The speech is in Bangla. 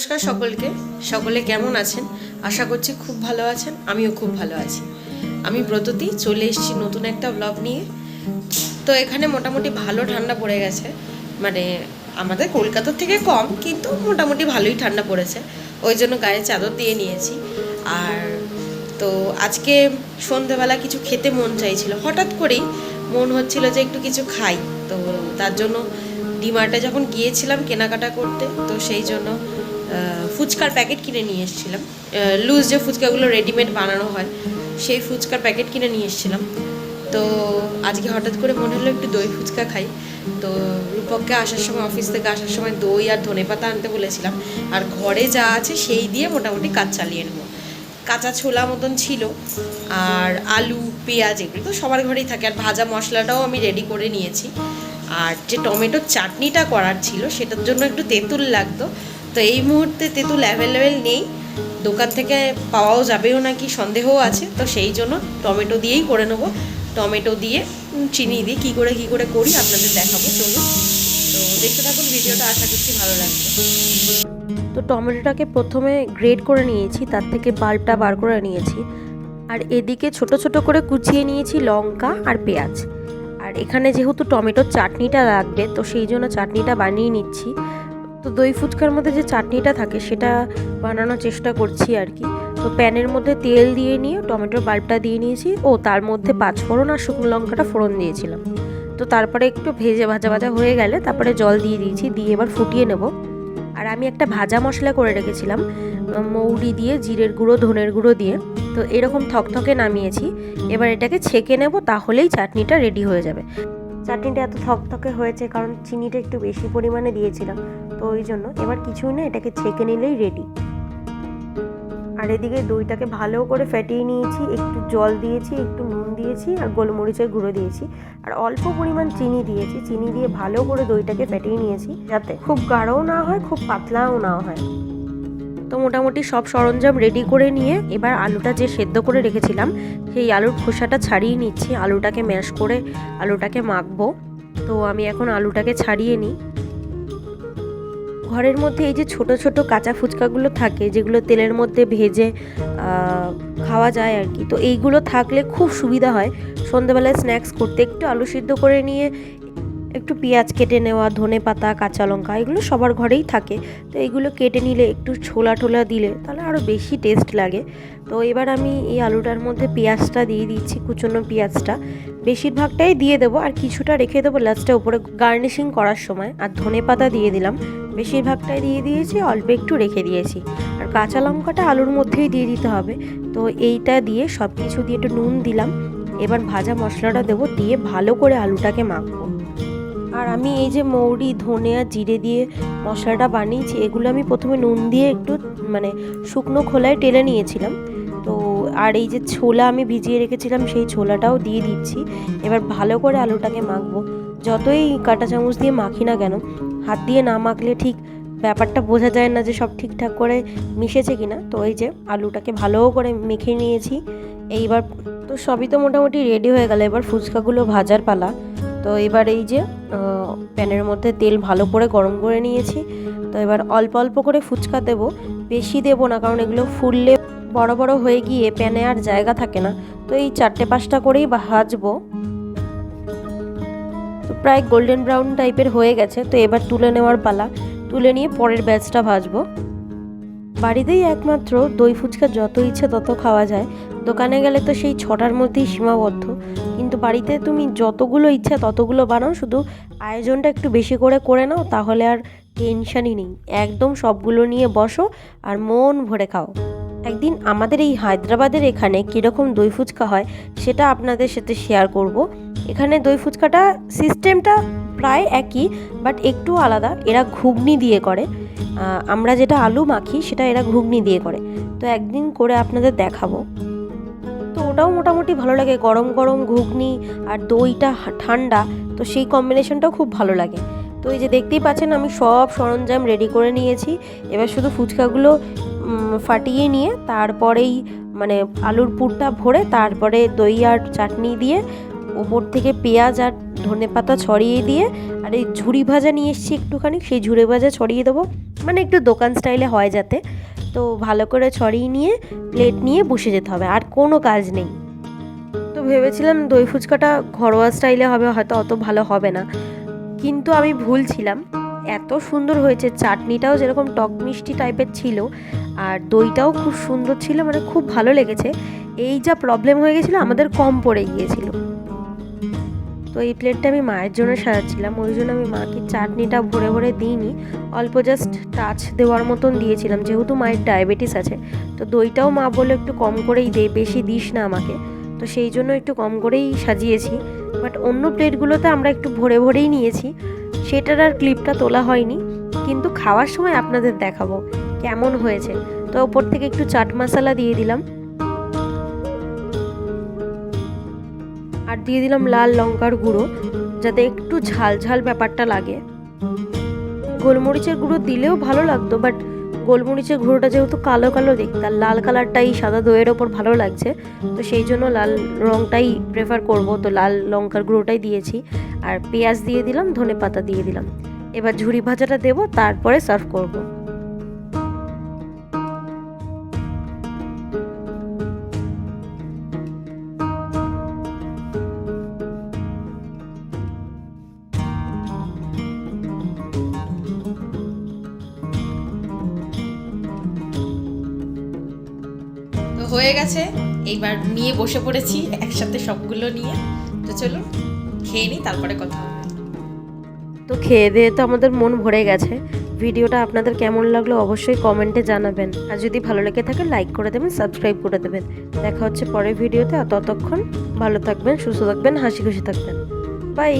নমস্কার সকলকে। সকলে কেমন আছেন? আশা করছি খুব ভালো আছেন, আমিও খুব ভালো আছি। আমি ব্রততী, চলে এসেছি নতুন একটা ব্লগ নিয়ে। তো এখানে মোটামুটি ভালো ঠান্ডা পড়ে গেছে। মানে আমাদের কলকাতার থেকে কম, কিন্তু মোটামুটি ভালোই ঠান্ডা পড়েছে। ওই জন্য গায়ে চাদর দিয়ে নিয়েছি। আর তো আজকে সন্ধেবেলা কিছু খেতে মন চাইছিল। হঠাৎ করেই মন হচ্ছিল যে একটু কিছু খাই। তো তার জন্য ডিমার্টে যখন গিয়েছিলাম কেনাকাটা করতে, তো সেই জন্য ফুচকার প্যাকেট কিনে নিয়ে এসেছিলাম। লুজ যে ফুচকাগুলো রেডিমেড বানানো হয়, সেই ফুচকার প্যাকেট কিনে নিয়ে এসেছিলাম। তো আজকে হঠাৎ করে মনে হলো একটু দই ফুচকা খাই। তো রূপককে আসার সময় অফিস থেকে আসার সময় দই আর ধনেপাতা আনতে বলেছিলাম। আর ঘরে যা আছে সেই দিয়ে মোটামুটি কাজ চালিয়ে নেব। কাঁচা ছোলা মতন ছিল, আর আলু, পেঁয়াজ এগুলো তো সবার ঘরেই থাকে। আর ভাজা মশলাটাও আমি রেডি করে নিয়েছি। আর যে টমেটোর চাটনিটা করার ছিল, সেটার জন্য একটু তেঁতুল লাগতো। তো এই মুহূর্তে তেঁতুল অ্যাভেলেবেল নেই। দোকান থেকে পাওয়াও যাবেও নাকি, সন্দেহও আছে। তো সেই জন্য টমেটো দিয়েই করে নেব। টমেটো দিয়ে চিনি দিয়ে কী করে কী করে করি আপনাদের দেখাবো। চলুন। তো দেখতে থাকুন, ভিডিওটা আশা করছি ভালো লাগবে। তো টমেটোটাকে প্রথমে গ্রেড করে নিয়েছি, তার থেকে বাল্বটা বার করে নিয়েছি। আর এদিকে ছোট ছোট করে কুচিয়ে নিয়েছি লঙ্কা আর পেঁয়াজ। আর এখানে যেহেতু টমেটোর চাটনিটা লাগবে, তো সেই জন্য চাটনিটা বানিয়ে নিচ্ছি। তো দই ফুচকার মধ্যে যে চাটনিটা থাকে, সেটা বানানোর চেষ্টা করছি আর কি। তো প্যানের মধ্যে তেল দিয়ে নিয়ে, টমেটোর বাল্বটা দিয়ে নিয়েছি, ও তার মধ্যে পাঁচ ফোড়ন আর শুকনো লঙ্কাটা ফোড়ন দিয়েছিলাম। তো তারপরে একটু ভেজে ভাজা ভাজা হয়ে গেলে, তারপরে জল দিয়ে দিয়েছি, দিয়ে এবার ফুটিয়ে নেব। আর আমি একটা ভাজা মশলা করে রেখেছিলাম মৌরি দিয়ে, জিরের গুঁড়ো, ধনের গুঁড়ো দিয়ে। তো এরকম থকথকে নামিয়েছি, এবার এটাকে ছেঁকে নেব, তাহলেই চাটনিটা রেডি হয়ে যাবে। চাটনিটা এত থকথকে হয়েছে, কারণ চিনিটা একটু বেশি পরিমাণে দিয়েছিলাম। তো ওই জন্য এবার কিছুই না, এটাকে ছেঁকে নিলেই রেডি আর এদিকে দইটাকে ভালো করে ফেটিয়ে নিয়েছি, একটু জল দিয়েছি, একটু নুন দিয়েছি, আর গোলমরিচের গুঁড়ো দিয়েছি। আর অল্প পরিমাণ চিনি দিয়েছি, চিনি দিয়ে ভালো করে দইটাকে ফেটিয়ে নিয়েছি, যাতে খুব গাঢ়ও না হয়, খুব পাতলাও না হয়। তো মোটামুটি সব সরঞ্জাম রেডি করে নিয়ে এবার আলুটা যে সেদ্ধ করে রেখেছিলাম, সেই আলুর খোসাটা ছাড়িয়ে নিচ্ছি। আলুটাকে ম্যাশ করে আলুটাকে মাখবো। তো আমি এখন আলুটাকে ছাড়িয়ে নিই। ঘরের মধ্যে এই যে ছোট ছোট কাঁচা ফুচকাগুলো থাকে, যেগুলো তেলের মধ্যে ভেজে খাওয়া যায় আর কি, তো এইগুলো থাকলে খুব সুবিধা হয়। সন্ধ্যেবেলায় স্ন্যাক্স করতে একটু আলু সিদ্ধ করে নিয়ে একটু পেঁয়াজ কেটে নেওয়া, ধনে পাতা, কাঁচা লঙ্কা, এগুলো সবার ঘরেই থাকে। তো এইগুলো কেটে নিলে একটু ছোলা টোলা দিলে তাহলে আরও বেশি টেস্ট লাগে। তো এবার আমি এই আলুটার মধ্যে পেঁয়াজটা দিয়ে দিচ্ছি, কুচনো পেঁয়াজটা। বেশিরভাগটাই দিয়ে দেবো, আর কিছুটা রেখে দেবো লাস্টে উপরে গার্নিশিং করার সময়। আর ধনে পাতা দিয়ে দিলাম। বেশিরভাগটাই দিয়ে দিয়েছি, অল্প একটু রেখে দিয়েছি। আর কাঁচা লঙ্কাটা আলুর মধ্যেই দিয়ে দিতে হবে। তো এইটা দিয়ে সব কিছু দিয়ে একটু নুন দিলাম। এবার ভাজা মশলাটা দেবো দিয়ে ভালো করে আলুটাকে মাখবো। আর আমি এই যে মৌরি, ধনে আর জিরে দিয়ে মশলাটা বানিয়েছি, এগুলো আমি প্রথমে নুন দিয়ে একটু মানে শুকনো খোলায় টেলে নিয়েছিলাম। তো আর এই যে ছোলা আমি ভিজিয়ে রেখেছিলাম, সেই ছোলাটাও দিয়ে দিচ্ছি। এবার ভালো করে আলুটাকে মাখবো। যতই কাঁটা চামচ দিয়ে মাখি না কেন, হাত দিয়ে না মাখলে ঠিক ব্যাপারটা বোঝা যায় না যে সব ঠিকঠাক করে মিশেছে কি না তো এই যে আলুটাকে ভালো করে মেখে নিয়েছি। এইবার তো সবই তো মোটামুটি রেডি হয়ে গেল। এবার ফুচকাগুলো ভাজার পালা। তো এবার এই যে প্যানের মধ্যে তেল ভালো করে গরম করে নিয়েছি। তো এবার অল্প অল্প করে ফুচকা দেবো। বেশি দেবো না, কারণ এগুলো ফুললে বড় বড় হয়ে গিয়ে প্যানে আর জায়গা থাকে না। তো এই চারটে পাঁচটা করেই ভাজবো। তো প্রায় গোল্ডেন ব্রাউন টাইপের হয়ে গেছে। তো এবার তুলে নেওয়ার পালা। তুলে নিয়ে পরের ব্যাচটা ভাজবো। বাড়িতেই একমাত্র দই ফুচকা যত ইচ্ছে তত খাওয়া যায়। দোকানে গেলে তো সেই ছটার মধ্যেই সীমাবদ্ধ। বাড়িতে তুমি যতগুলো ইচ্ছা ততগুলো বানাও, শুধু আয়োজনটা একটু বেশি করে করে নাও, তাহলে আর টেনশনই নেই। একদম সবগুলো নিয়ে বসো আর মন ভরে খাও। একদিন আমাদের এই হায়দ্রাবাদের এখানে কীরকম দই ফুচকা হয়, সেটা আপনাদের সাথে শেয়ার করব। এখানে দই ফুচকাটা সিস্টেমটা প্রায় একই বাট একটু আলাদা। এরা ঘুগনি দিয়ে করে। আমরা যেটা আলু মাখি, সেটা এরা ঘুগনি দিয়ে করে। তো একদিন করে আপনাদের দেখাবো। তো ওটাও মোটামুটি ভালো লাগে। গরম গরম ঘুগনি আর দইটা ঠান্ডা, তো সেই কম্বিনেশনটাও খুব ভালো লাগে। তো এই যে দেখতেই পাচ্ছেন, আমি সব সরঞ্জাম রেডি করে নিয়েছি। এবার শুধু ফুচকাগুলো ফাটিয়ে নিয়ে তারপরেই মানে আলুর পুরটা ভরে তারপরে দই আর চাটনি দিয়ে ওপর থেকে পেঁয়াজ আর ধনে পাতা ছড়িয়ে দিয়ে আর এই ঝুড়ি ভাজা নিয়ে এসেছি একটুখানি, সেই ঝুড়ি ভাজা ছড়িয়ে দেবো। মানে একটু দোকান স্টাইলে হয় যাতে। তো ভালো করে ছড়িয়ে নিয়ে প্লেট নিয়ে বসে যেতে হবে, আর কোনো কাজ নেই। তো ভেবেছিলাম দই ফুচকাটা ঘরোয়া স্টাইলে হবে, হয়তো অত ভালো হবে না। কিন্তু আমি ভুল ছিলাম। এত সুন্দর হয়েছে, চাটনিটাও যেরকম টক মিষ্টি টাইপের ছিল, আর দইটাও খুব সুন্দর ছিল মানে খুব ভালো লেগেছে। এই যা প্রবলেম হয়ে গেছিল, আমাদের কম পড়ে গিয়েছিল। তো এই প্লেটটা আমি মায়ের জন্য সাজাচ্ছিলাম, ওই জন্য আমি মাকে চাটনিটা ভরে ভরে দিইনি। অল্প জাস্ট টাচ দেওয়ার মতন দিয়েছিলাম, যেহেতু মায়ের ডায়াবেটিস আছে। তো দইটাও মা বলে একটু কম করেই দে, বেশি দিস না আমাকে। তো সেই জন্য একটু কম করেই সাজিয়েছি। বাট অন্য প্লেটগুলোতে আমরা একটু ভরে ভরেই নিয়েছি। সেটার আর ক্লিপটা তোলা হয়নি। কিন্তু খাওয়ার সময় আপনাদের দেখাবো, কেমন হয়েছে। তো ওপর থেকে একটু চাট মশলা দিয়ে দিলাম। আর দিয়ে দিলাম লাল লঙ্কার গুঁড়ো, যাতে একটু ঝাল ঝাল ব্যাপারটা লাগে। গোলমরিচের গুঁড়ো দিলেও ভালো লাগতো বাট গোলমরিচের গুঁড়োটা যেহেতু কালো কালো দেখতে, আর লাল কালারটাই সাদা দইয়ের ওপর ভালো লাগছে, তো সেই জন্য লাল রঙটাই প্রেফার করব, তো লাল লঙ্কার গুঁড়োটাই দিয়েছি। আর পেঁয়াজ দিয়ে দিলাম ধনে পাতা দিয়ে দিলাম। এবার ঝুড়ি ভাজাটা দেবো, তারপরে সার্ভ করব। হয়ে গেছে। এইবার নিয়ে বসে পড়েছি একসাথে সবগুলো নিয়ে। তো চলুন, খেয়ে নিই, তারপরে কথা তো খেয়ে দিয়ে তো আমাদের মন ভরে গেছে। ভিডিওটা আপনাদের কেমন লাগল অবশ্যই কমেন্টে জানাবেন। আর যদি ভালো লেগে থাকে লাইক করে দেবেন সাবস্ক্রাইব করে দেবেন। দেখা হচ্ছে পরের ভিডিওতে, আর ততক্ষণ ভালো থাকবেন, সুস্থ থাকবেন, হাসি খুশি থাকবেন। বাই